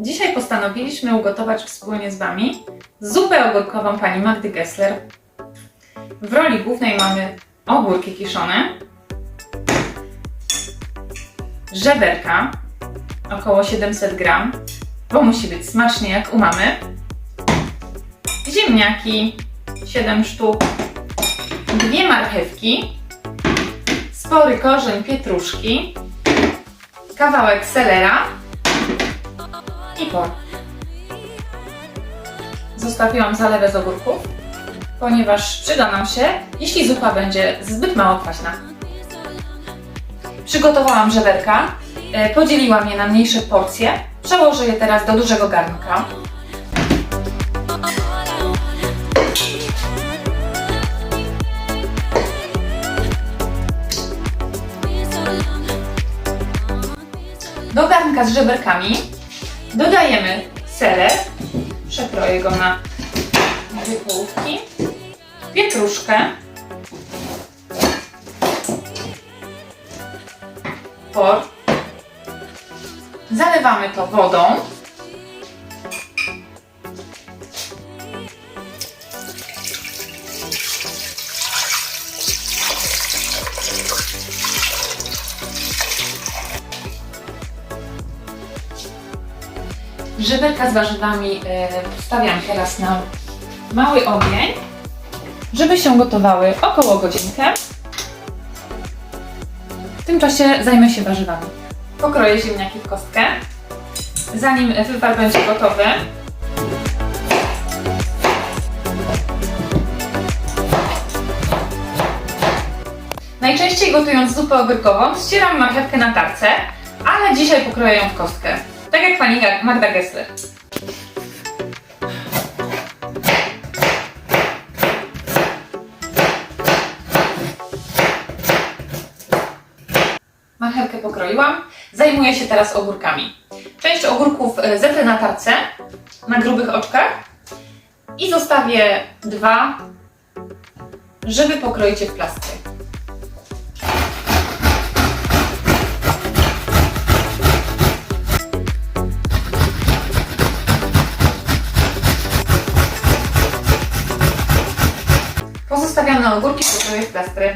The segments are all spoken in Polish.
Dzisiaj postanowiliśmy ugotować wspólnie z Wami zupę ogórkową pani Magdy Gessler. W roli głównej mamy ogórki kiszone, żeberka, około 700 gram, bo musi być smacznie jak u mamy, ziemniaki, 7 sztuk, dwie marchewki, spory korzeń pietruszki, kawałek selera i por. Zostawiłam zalewę z ogórków, ponieważ przyda nam się, jeśli zupa będzie zbyt mało kwaśna. Przygotowałam żeberka, e, podzieliłam je na mniejsze porcje. Przełożę je teraz do dużego garnka. Do garnka z żeberkami dodajemy seler, przekroję go na dwie połówki, pietruszkę, por, zalewamy to wodą, Żeberka z warzywami e, wstawiam teraz na mały ogień, żeby się gotowały około godzinkę. W tym czasie zajmę się warzywami. Pokroję ziemniaki w kostkę. Zanim wywar będzie gotowy, Najczęściej gotując zupę ogórkową ścieram marchewkę na tarce, ale dzisiaj pokroję ją w kostkę. Tak jak pani Magda Gessler. Marchewkę pokroiłam. Zajmuję się teraz ogórkami. Część ogórków e, zetrę na tarce, na grubych oczkach i zostawię dwa, żeby pokroić je w plastry. Pozostawiam ogórki, pokroję w plastry.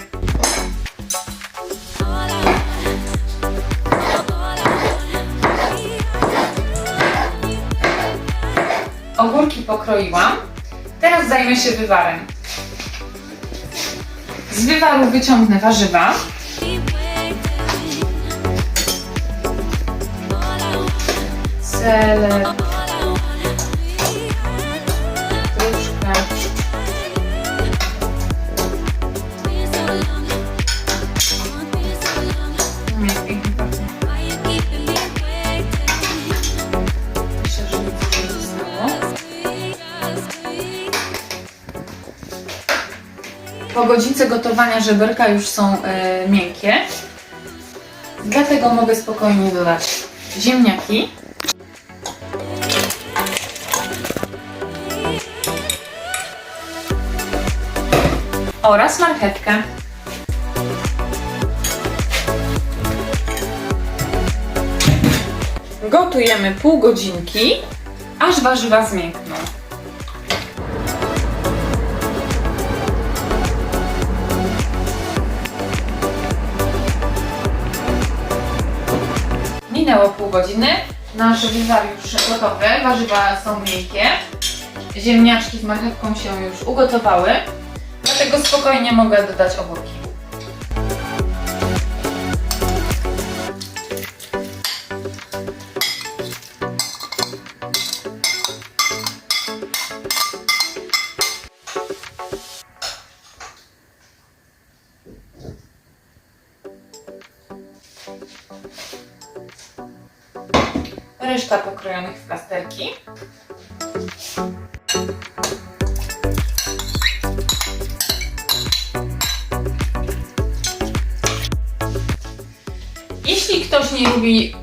Ogórki pokroiłam. Teraz zajmę się wywarem. Z wywaru wyciągnę warzywa. Seler. Po godzince gotowania żeberka już są e, miękkie. Dlatego mogę spokojnie dodać ziemniaki. Oraz marchewkę. Gotujemy pół godzinki, aż warzywa zmiękną. Minęło pół godziny. Nasz wywar już gotowy, warzywa są miękkie. Ziemniaczki z marchewką się już ugotowały. Dlatego spokojnie mogę dodać ogórki. Reszta pokrojonych w plasterki. Jeśli ktoś nie lubi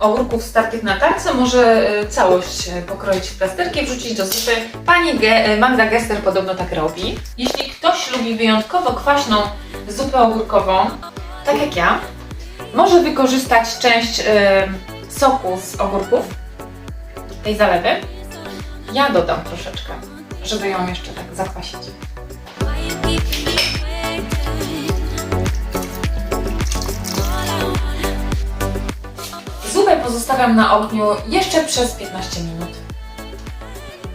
ogórków startych na tarce, może y, całość y, pokroić w plasterki wrzucić do zupy. Pani Ge- y, Magda Gester podobno tak robi. Jeśli ktoś lubi wyjątkowo kwaśną zupę ogórkową, tak jak ja, może wykorzystać część soku z ogórków tej zalewy. Ja dodam troszeczkę, żeby ją jeszcze tak zakwasić. Zupę pozostawiam na ogniu jeszcze przez 15 minut.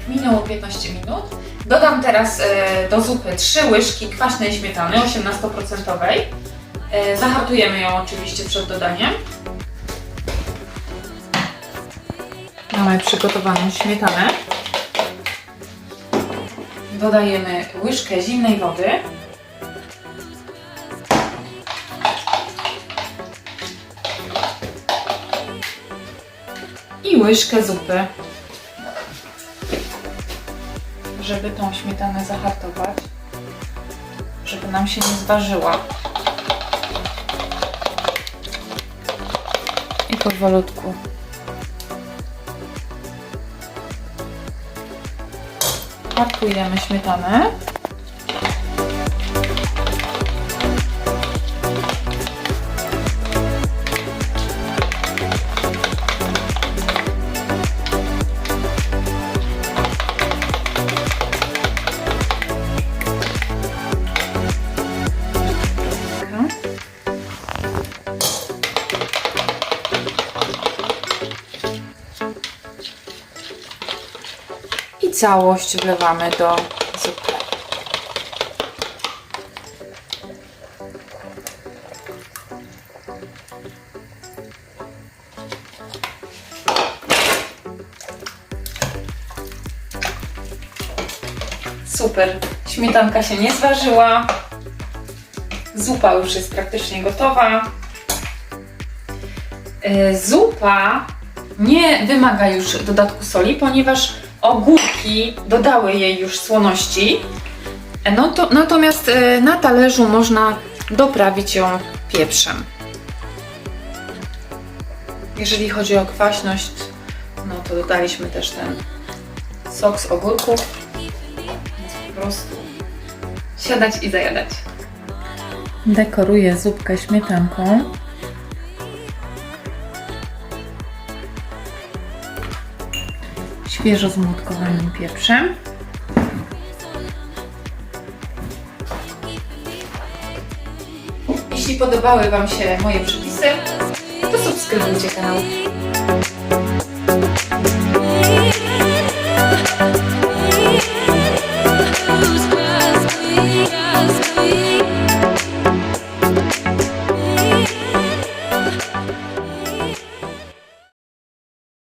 Minęło 15 minut. Dodam teraz e, do zupy 3 łyżki kwaśnej śmietany 18%. E, zahartujemy ją oczywiście przed dodaniem. Mamy przygotowaną śmietanę. Dodajemy łyżkę zimnej wody. I łyżkę zupy. Żeby tą śmietanę zahartować. Żeby nam się nie zważyła. I powolutku Hartujemy śmietanę. Całość wlewamy do zupy. Super. Śmietanka się nie zważyła. Zupa już jest praktycznie gotowa. Yy, Zupa nie wymaga już dodatku soli, ponieważ ogórki dodały jej już słoności. No to, natomiast e, na talerzu można doprawić ją pieprzem. Jeżeli chodzi o kwaśność, no to dodaliśmy też ten sok z ogórków. Więc po prostu siadać i zajadać. Dekoruję zupkę śmietanką. Świeżo zmłotkowanym pieprzem. Jeśli podobały Wam się moje przepisy, to subskrybujcie kanał.